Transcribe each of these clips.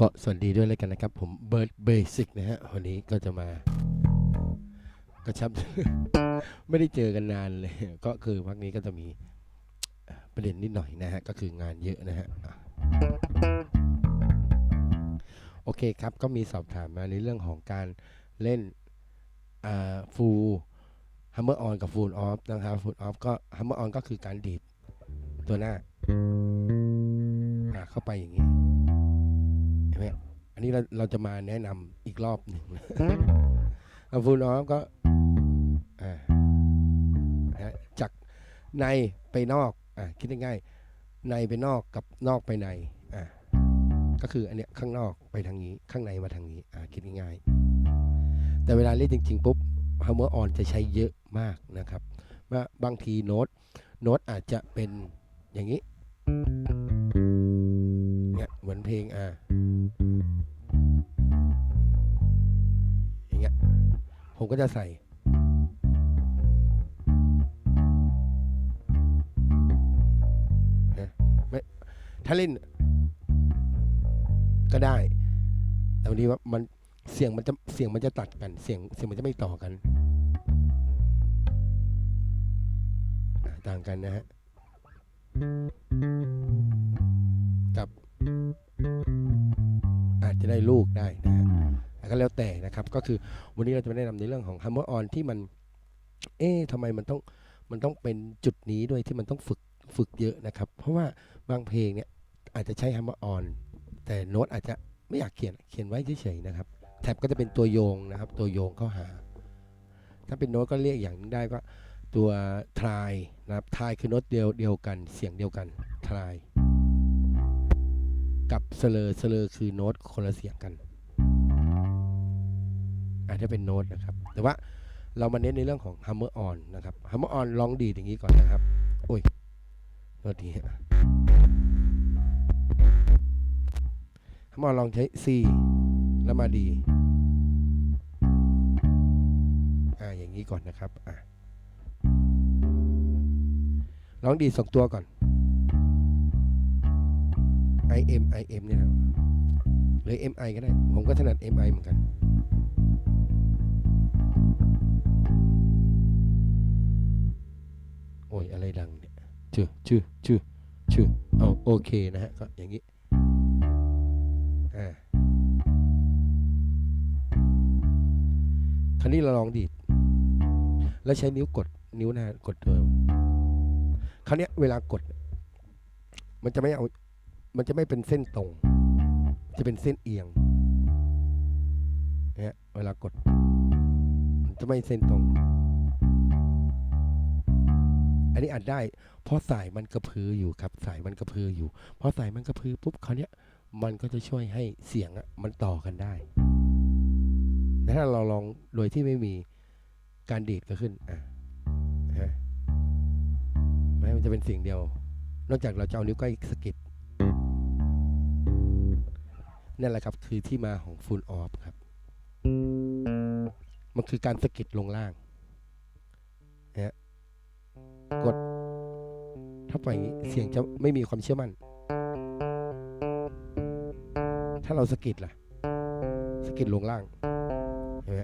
ก็สวัสดีด้วยเลยกันนะครับ ผมเบิร์ดเบสิกนะฮะวันนี้ก็จะมากระชับ ไม่ได้เจอกันนานเลย ก็คือพักนี้ก็จะมีประเด็นนิดหน่อยนะฮะ ก็คืองานเยอะนะฮะ โอเคครับ ก็มีสอบถามมาในเรื่องของการเล่นฟูลฮัมเมอร์ออนกับฟูลออฟนะครับฟูลออฟก็ฮัมเมอร์ออนก็คือการดีดตัวหน้าเข้าไปอย่างนี้ อันนี้เราเราจะมาแนะนำอีกรอบหนึ่งเอาฟูลออฟก็อ่านะฮะจากในไปนอกอ่าคิดง่ายๆในไปนอกกับนอกไปในอ่าก็คืออันเนี้ยข้างนอกไปทางนี้ข้างในมาทางนี้อ่าคิดง่ายๆแต่เวลาเล่นจริงๆปุ๊บฮัมเมอร์ออนจะใช้เยอะมากนะครับว่าบางทีโน้ตโน้ตอาจจะเป็นอย่างนี้เนี่ยเหมือนเพลงอ่า ผมก็จะใส่ นะไม่ถ้าเล่น ก็ได้ แต่วันนี้ว่ามันเสียงมันจะเสียงมันจะตัดกัน เสียงเสียงมันจะไม่ต่อกัน ต่างกันนะฮะกับ อาจจะได้ลูกได้นะฮะ ก็แล้วแต่นะครับ ก็คือวันนี้เราจะมาแนะนำในเรื่องของ Hammer On ที่มัน เอ๊ะทำไมมันต้องมันต้องเป็นจุดนี้ด้วยที่มันต้องฝึกฝึกเยอะนะครับ เพราะว่าบางเพลงเนี่ยอาจจะใช้ Hammer On แต่โน้ตอาจจะไม่อยากเขียนเขียนไว้เฉยๆนะครับแท็บก็จะเป็นตัวโยงนะครับ ตัวโยงเข้าหา ถ้าเป็นโน้ตก็เรียกอย่างนึงได้ก็ตัวทรายนะครับทรายคือโน้ตเดียวเดียวกันเสียงเดียวกันทราย กับเสลอเสลอคือโน้ตคนละเสียงกัน อาจจะเป็นโน้ตนะครับ แต่ว่าเรามาเน้นในเรื่องของ hammer on นนะครับ hammer on ลองดีดอย่างนี้ก่อนนะครับ โอ้ยโทษทีฮะ hammer on ลองใช้ C แล้วมา D อ่าอย่างนี้ก่อนนะครับอะลองดีสองตัวก่อน I M I M เนี่ยครับหรือ M I ก็ได้ ผมก็ถนัด M I เหมือนกัน อ้ยอะไรดังเนี่ยชื่อชื่อชื่อชื่อเอาโอเคนะฮะก็อย่างนี้อ่าคราวนี้เราลองดีด แล้วใช้นิ้วกดนิ้วหน้ากดเดิมคราวนี้เวลากด มันจะไม่เอา มันจะไม่เป็นเส้นตรง จะเป็นเส้นเอียงเนี่ยเวลากด มันจะไม่เส้นตรง อันนี้อาจได้ เพราะสายมันกระพืออยู่ครับ สายมันกระพืออยู่ เพราะสายมันกระพือปุ๊บคราวเนี้ยมันก็จะช่วยให้เสียงอะมันต่อกันได้แต่ถ้าเราลองโดยที่ไม่มีการดีดก็ขึ้นอะฮะแม้มันจะเป็นเสียงเดียว นอกจากเราจะเอานิ้วก้อยสกิดนั่นแหละครับคือที่มาของ full off ครับ มันคือการสกิดลงล่าง ถ้าปล่อยอย่างนี้เสียงจะไม่มีความเชื่อมั่น ถ้าเราสะกิดล่ะสะกิดลงล่างเห็นไหม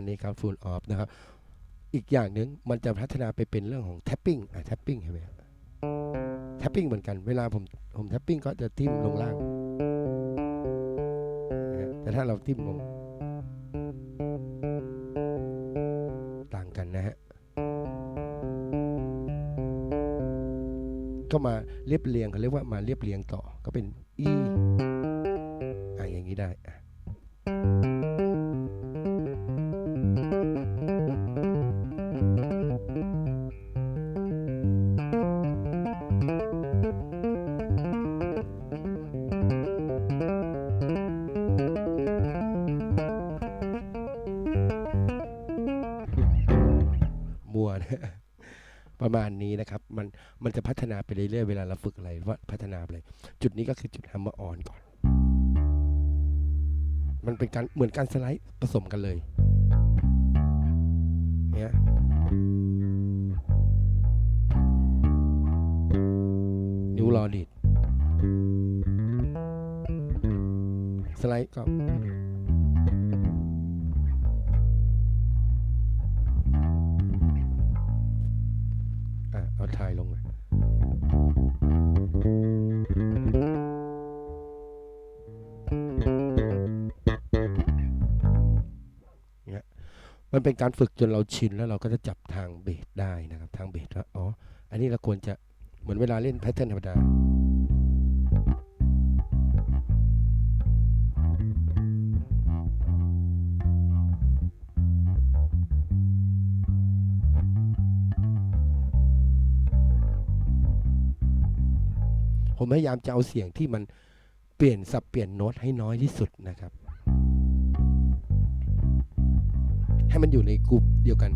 ณนี้ครับ full off นะครับ อีกอย่างหนึ่งมันจะพัฒนาไปเป็นเรื่องของ tapping อะ tapping เห็นไหมครับ tapping เหมือนกันเวลาผมผม tapping ก็จะทิ่มลงล่าง แต่ถ้าเราทิ่มลง ต่างกันนะฮะก็มาเรียบเรียงเขาเรียกว่ามาเรียบเรียงต่อก็เป็น e อะอย่างนี้ได้ ประมาณนี้นะครับมันมันจะพัฒนาไปเรื่อยๆเวลาเราฝึกอะไรว่าพัฒนาไปเลยจุดนี้ก็คือจุด hammer on ก่อน มันเป็นการเหมือนการสไลด์ผสมกันเลยเนี่ยนิ้วรอดีดสไลด์ก็ อ่ายลงเนี่ยมันเป็นการฝึกจนเราชินแล้วเราก็จะจับทางเบสได้นะครับ ทางเบสว่าอ๋อ อันนี้เราควรจะเหมือนเวลาเล่นแพทเทิร์นธรรมดา ผมพยายามจะเอาเสียงที่มันเปลี่ยนสับเปลี่ยนโน้ตให้น้อยที่สุดนะครับ ให้มันอยู่ในกลุ่มเดียวกัน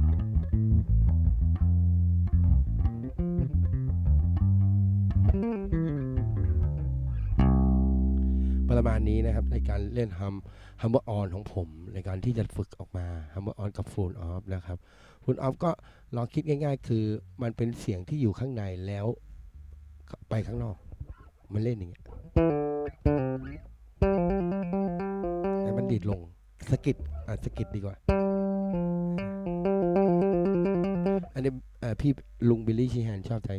ประมาณนี้นะครับในการเล่นฮัมฮัมเบอร์ออนของผม ในการที่จะฝึกออกมาฮัมเบอร์ออนกับฟูลออฟนะครับฟูลออฟก็ลองคิดง่าย ๆ คือมันเป็นเสียงที่อยู่ข้างในแล้วไปข้างนอก มันเล่นอย่างเงี้ยให้มันดีดลงสกิดอะสกิดดีกว่า อันนี้เอ่อพี่ลุงบิลลี่ชีแฮนชอบใช้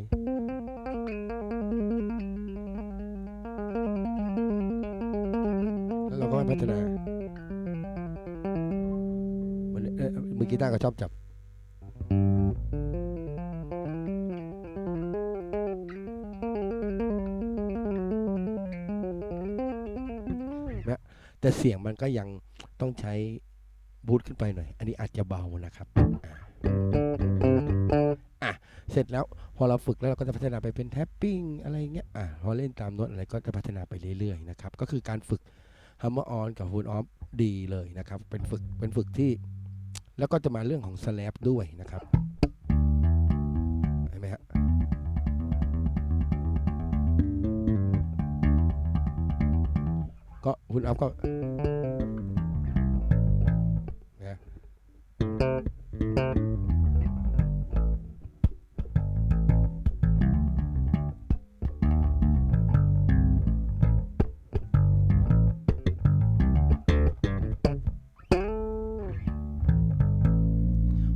แล้วเราก็พัฒนาเหมือนเอ่อมือกีตาร์ก็ชอบจับ แต่เสียงมันก็ยังต้องใช้บูทขึ้นไปหน่อย อันนี้อาจจะเบานะครับอะอะเสร็จแล้วพอเราฝึกแล้วเราก็จะพัฒนาไปเป็นแท็ปปิ้งอะไรเงี้ยอะพอเล่นตามโน้ตอะไรก็จะพัฒนาไปเรื่อยๆนะครับ ก็คือการฝึก Hammer on กับ Full off ดีเลยนะครับ เป็นฝึกเป็นฝึกที่ แล้วก็จะมาเรื่องของ slap ด้วยนะครับ ก็คุณอัพก็นะ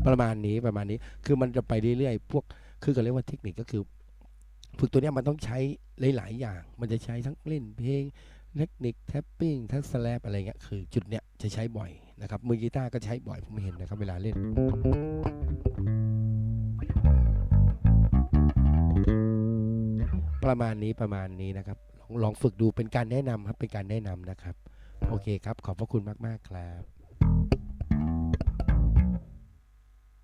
ประมาณนี้ประมาณนี้คือมันจะไปเรื่อยๆ พวกคือก็เรียกว่าเทคนิคก็คือ ฝึกตัวเนี้ยมันต้องใช้หลาย ๆ อย่าง มันจะใช้ทั้งเล่นเพลง เทคนิคแท็ปปิ้งทัสแลปอะไรเงี้ยคือจุดเนี้ยจะใช้บ่อยนะครับมือกีตาร์ก็ใช้บ่อยผมเห็นนะครับเวลาเล่นประมาณนี้ประมาณนี้นะครับลองลองฝึกดูเป็นการแนะนำครับเป็นการแนะนำนะครับ โอเคครับ ขอบพระคุณมาก ๆ ครับ